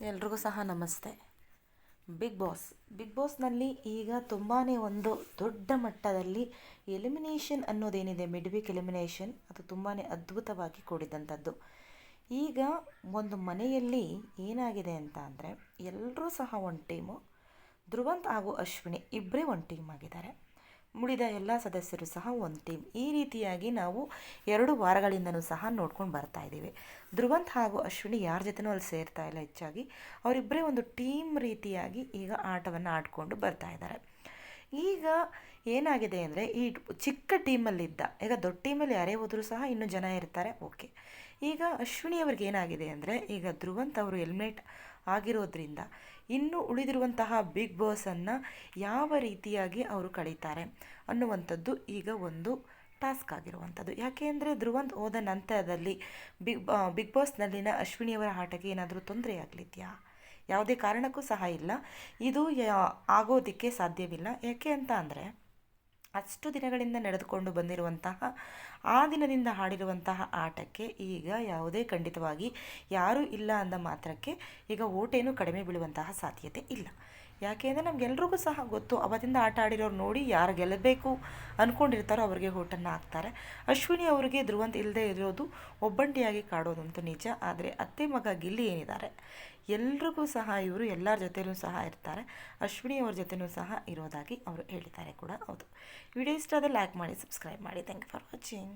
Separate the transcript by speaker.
Speaker 1: ಎಲ್ರಿಗೂ ಸಹ ನಮಸ್ತೆ. Big boss. ಬಿಗ್ ಬಾಸ್ನಲ್ಲಿ ಈಗ ತುಂಬಾ ಒಂದು ದೊಡ್ಡ ಮಟ್ಟದಲ್ಲಿ ಎಲಿಮಿನೇಷನ್ ಅನ್ನೋದೇನಿದೆ ಮಿಡ್ ವೀಕ್ ಎಲಿಮಿನೇಷನ್ ಅದು ತುಂಬಾ ಅದ್ಭುತವಾಗಿ ಕೂಡಿದಂಥದ್ದು. ಈಗ ಒಂದು ಮನೆಯಲ್ಲಿ ಏನಾಗಿದೆ ಅಂತ ಅಂದರೆ ಎಲ್ಲರೂ ಸಹ ಒಂದು ಟೀಮು, ಧ್ರುವಂತ್ ಹಾಗೂ ಅಶ್ವಿನಿ ಇಬ್ಬರೇ ಒಂದು ಟೀಮ್ ಆಗಿದ್ದಾರೆ. ಉಳಿದ ಎಲ್ಲ ಸದಸ್ಯರು ಸಹ ಒಂದು ಟೀಮ್. ಈ ರೀತಿಯಾಗಿ ನಾವು ಎರಡು ವಾರಗಳಿಂದನೂ ಸಹ ನೋಡ್ಕೊಂಡು ಬರ್ತಾ ಇದ್ದೀವಿ. ಧ್ರುವಂತ್ ಹಾಗೂ ಅಶ್ವಿನಿ ಯಾರ ಜೊತೆನೂ ಅಲ್ಲಿ ಸೇರ್ತಾ ಇಲ್ಲ ಹೆಚ್ಚಾಗಿ. ಅವರಿಬ್ಬರೇ ಒಂದು ಟೀಮ್ ರೀತಿಯಾಗಿ ಈಗ ಆಟವನ್ನು ಆಡಿಕೊಂಡು ಬರ್ತಾ ಇದ್ದಾರೆ. ಈಗ ಏನಾಗಿದೆ ಅಂದರೆ ಈ ಚಿಕ್ಕ ಟೀಮಲ್ಲಿದ್ದ, ಈಗ ದೊಡ್ಡ ಟೀಮಲ್ಲಿ ಯಾರೇ ಹೋದರೂ ಸಹ ಇನ್ನೂ ಜನ ಇರ್ತಾರೆ, ಓಕೆ. ಈಗ ಅಶ್ವಿನಿ ಅವ್ರಿಗೆ ಏನಾಗಿದೆ ಅಂದರೆ ಈಗ ಧ್ರುವಂತ್ ಅವರು ಹೆಲ್ಮೆಟ್ ಆಗಿರೋದ್ರಿಂದ ಇನ್ನು ಉಳಿದಿರುವಂತಹ ಬಿಗ್ ಬಾಸನ್ನು ಯಾವ ರೀತಿಯಾಗಿ ಅವರು ಕಳೀತಾರೆ ಅನ್ನುವಂಥದ್ದು ಈಗ ಒಂದು ಟಾಸ್ಕ್ ಆಗಿರುವಂಥದ್ದು. ಯಾಕೆ ಅಂದರೆ ಧ್ರುವಂತ್ ಹೋದ ನಂತರದಲ್ಲಿ ಬಿಗ್ ಬಿಗ್ ಬಾಸ್ನಲ್ಲಿನ ಅಶ್ವಿನಿಯವರ ಆಟಕ್ಕೆ ಏನಾದರೂ ತೊಂದರೆ ಆಗಲಿದೆಯಾ? ಯಾವುದೇ ಕಾರಣಕ್ಕೂ ಸಹ ಇಲ್ಲ. ಇದು ಆಗೋದಕ್ಕೆ ಸಾಧ್ಯವಿಲ್ಲ. ಯಾಕೆ ಅಂತ ಅಂದರೆ, ಅಷ್ಟು ದಿನಗಳಿಂದ ನಡೆದುಕೊಂಡು ಬಂದಿರುವಂತಹ, ಆ ದಿನದಿಂದ ಹಾಡಿರುವಂತಹ ಆಟಕ್ಕೆ ಈಗ ಯಾವುದೇ ಖಂಡಿತವಾಗಿ ಯಾರೂ ಇಲ್ಲ ಅಂದ ಮಾತ್ರಕ್ಕೆ ಈಗ ಓಟೇನು ಕಡಿಮೆ ಬೀಳುವಂತಹ ಸಾಧ್ಯತೆ ಇಲ್ಲ. ಯಾಕೆ ಅಂದರೆ ನಮಗೆಲ್ರಿಗೂ ಸಹ ಗೊತ್ತು, ಅವತ್ತಿಂದ ಆಟ ಆಡಿರೋರು ನೋಡಿ ಯಾರು ಗೆಲ್ಲಬೇಕು ಅಂದ್ಕೊಂಡಿರ್ತಾರೋ ಅವರಿಗೆ ಹೋಟನ್ನು ಹಾಕ್ತಾರೆ. ಅಶ್ವಿನಿ ಅವರಿಗೆ ಧ್ರುವಂತ ಇಲ್ಲದೆ ಇರೋದು ಒಬ್ಬಂಟಿಯಾಗಿ ಕಾಡೋದಂತೂ ನಿಜ, ಆದರೆ ಅತ್ತೆ ಮಗ ಗಿಲ್ಲಿ ಏನಿದ್ದಾರೆ ಎಲ್ರಿಗೂ ಸಹ ಇವರು ಎಲ್ಲರ ಜೊತೆಯೂ ಸಹ ಇರ್ತಾರೆ. ಅಶ್ವಿನಿ ಅವ್ರ ಜೊತೆನೂ ಸಹ ಇರೋದಾಗಿ ಅವರು ಹೇಳಿದ್ದಾರೆ ಕೂಡ ಹೌದು. ವಿಡಿಯೋ ಇಷ್ಟ ಆದರೆ ಲೈಕ್ ಮಾಡಿ ಸಬ್ಸ್ಕ್ರೈಬ್ ಮಾಡಿ. Thank you for watching